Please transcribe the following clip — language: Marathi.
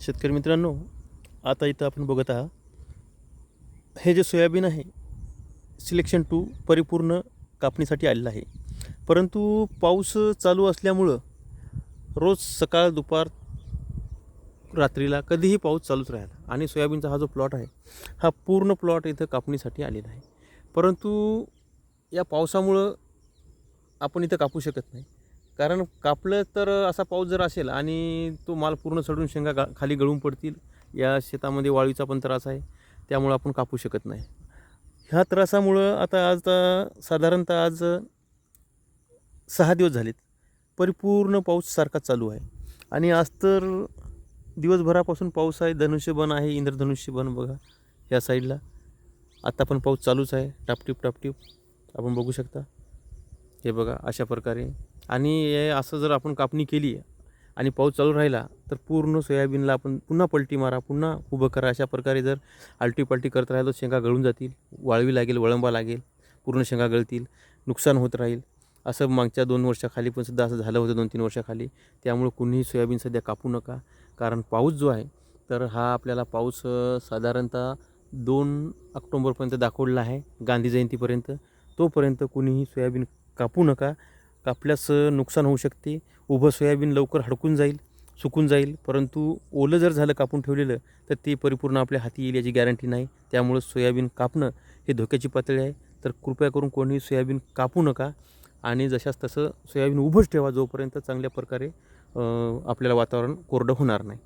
शेतकरी मित्रांनो आता इथं आपण बघत आहात हे जे सोयाबीन आहे सिलेक्शन टू परिपूर्ण कापणीसाठी आलेलं आहे. परंतु पाऊस चालू असल्यामुळं रोज सकाळ दुपार रात्रीला कधीही पाऊस चालूच राहिला आणि सोयाबीनचा हा जो प्लॉट आहे हा पूर्ण प्लॉट इथं कापणीसाठी आलेला आहे. परंतु या पावसामुळं आपण इथं कापू शकत नाही. कारण कापलं तर असा पाऊस जर असेल आणि तो माल पूर्ण सडून शेंगा गा खाली गळून पडतील या शेतामध्ये वाळीचा पण त्रास आहे त्यामुळं आपण कापू शकत नाही. ह्या त्रासामुळं आता आज साधारणतः आज सहा दिवस झालेत. परिपूर्ण पाऊस सारखा चालू आहे. आणि आज तर दिवसभरापासून पाऊस आहे धनुष्यबन आहे इंद्रधनुष्यबन बघा या साईडला. आत्ता पण पाऊस चालूच आहे टापटीप टापटीप. आपण बघू शकता. हे बघा अशा प्रकारे आणि हे असं जर आपण कापणी केली आणि पाऊस चालू राहिला तर पूर्ण सोयाबीनला आपण पुन्हा पलटी मारा पुन्हा उभं करा. अशा प्रकारे जर आलटी करत करत राहिलो शेंगा गळून जातील वाळवी लागेल वळंबा लागेल पूर्ण शेंगा गळतील नुकसान होत राहील. असं मागच्या दोन वर्षाखाली पण सुद्धा असं झालं होतं दोन तीन वर्षाखाली. त्यामुळं कुणीही सोयाबीन सध्या कापू नका कारण पाऊस जो आहे तर हा आपल्याला पाऊस साधारणतः दोन ऑक्टोंबरपर्यंत दाखवलेला आहे गांधी जयंतीपर्यंत. तोपर्यंत कुणीही सोयाबीन कापू नका. कापल्यास नुकसान होऊ शकते. उभं सोयाबीन लवकर हडकून जाईल सुकून जाईल. परंतु ओलं जर झालं कापून ठेवलेलं तर ते परिपूर्ण आपल्या हाती येईल याची गॅरंटी नाही. त्यामुळं सोयाबीन कापणं हे धोक्याची पातळी आहे. तर कृपया करून कोणीही सोयाबीन कापू नका आणि जशास तसं सोयाबीन उभंच ठेवा जोपर्यंत चांगल्या प्रकारे आपल्याला वातावरण कोरडं होणार नाही.